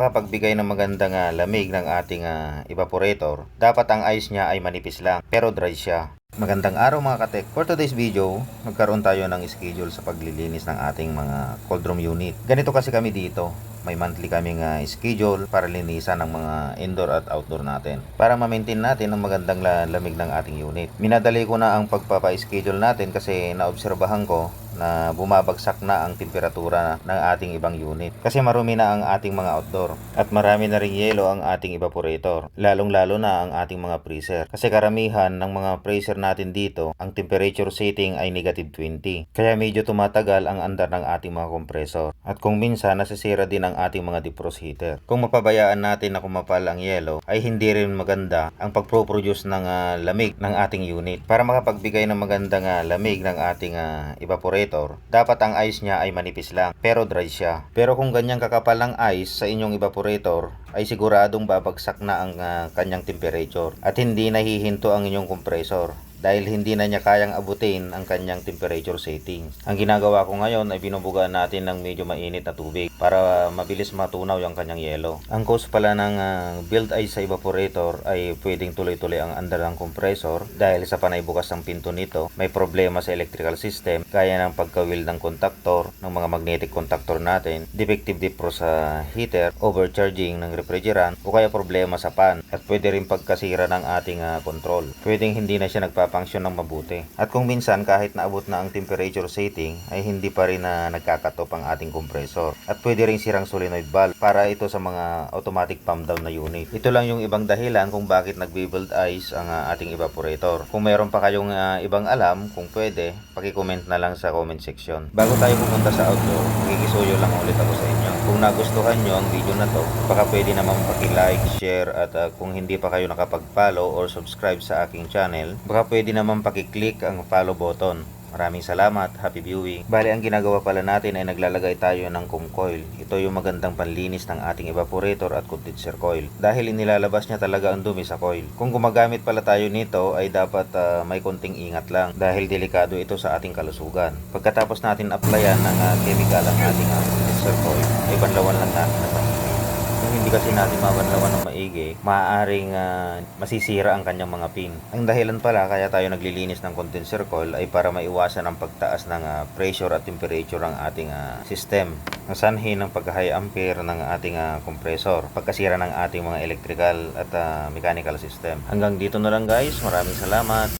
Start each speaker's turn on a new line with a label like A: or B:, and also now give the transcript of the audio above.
A: Papagbigay ng magandang ah, lamig ng ating ah, evaporator, dapat ang ice niya ay manipis lang, pero dry siya. Magandang araw mga katek. For today's video, magkaroon tayo ng schedule sa paglilinis ng ating mga cold room unit. Ganito kasi kami dito. May monthly kaming ah, schedule para linisan ng mga indoor at outdoor natin. Para ma-maintain natin ang magandang la- lamig ng ating unit. Minadali ko na ang pagpapa-schedule natin kasi naobserbahan ko na bumabagsak na ang temperatura ng ating ibang unit. Kasi marumi na ang ating mga outdoor at marami na ring yelo ang ating evaporator. Lalong-lalo na ang ating mga freezer. Kasi karamihan ng mga freezer natin dito, ang temperature setting ay negative 20. Kaya medyo tumatagal ang andar ng ating mga compressor. At kung minsan nasisira din ang ating mga defrost heater. Kung mapabayaan natin na kumapal ang yelo, ay hindi rin maganda ang pagpro-produce ng ah, lamig ng ating unit. Para makapagbigay ng magandang ah, lamig ng ating ah, evaporator, dapat ang ice niya ay manipis lang, pero dry siya. Pero kung ganyang kakapal ng ice sa inyong evaporator, ay siguradong babagsak na ang ah, kanyang temperature at hindi nahihinto ang inyong compressor dahil hindi na niya kayang abutin ang kanyang temperature setting. Ang ginagawa ko ngayon ay binubugaan natin ng medyo mainit na tubig para mabilis matunaw yung kanyang yelo. Ang cause pala ng ah, build ice sa evaporator ay pwedeng tuloy-tuloy ang andar ng compressor dahil sa panay bukas ng pinto nito may problema sa electrical system gaya ng pagkawil ng contactor ng mga magnetic contactor natin, defective defrost sa heater, overcharging ng refrigerant o kaya problema sa pan at pwede rin pagkasira ng ating ah, control. Pwedeng hindi na siya nagpapangsyon ng mabuti. At kung minsan kahit naabot na ang temperature setting ay hindi pa rin na nagkakatop ang ating compressor. At pwede rin sirang solenoid valve para ito sa mga automatic pump down na unit. Ito lang yung ibang dahilan kung bakit nagbe-build ice ang ah, ating evaporator. Kung meron pa kayong ah, ibang alam, kung pwede, paki-comment na lang sa comment section. Bago tayo pumunta sa outdoor, magkikisuyo lang ulit ako sa inyo. Kung nagustuhan nyo ang video na to, baka pwede naman paki-like, share at ah, kung hindi pa kayo nakapag-follow or subscribe sa aking channel, baka pwede naman paki-click ang follow button. Maraming salamat, happy viewing. Bali, ang ginagawa pala natin ay naglalagay tayo ng kum coil. Ito yung magandang panlinis ng ating evaporator at condenser coil. Dahil inilalabas niya talaga ang dumi sa coil. Kung gumagamit pala tayo nito ay dapat ah, may konting ingat lang dahil delikado ito sa ating kalusugan. Pagkatapos natin applyan ng ah, chemical ang ating ah, condenser coil, ay banlawan lang natin na. Kung hindi kasi natin mabanlawan ng maigi, maaaring ah, masisira ang kanyang mga pin. Ang dahilan pala kaya tayo naglilinis ng condenser coil ay para maiwasan ang pagtaas ng ah, pressure at temperature ng ating ah, system. Ang sanhi ng pagka-high ampere ng ating ah, compressor, pagkasira ng ating mga electrical at ah, mechanical system. Hanggang dito na lang guys, maraming salamat.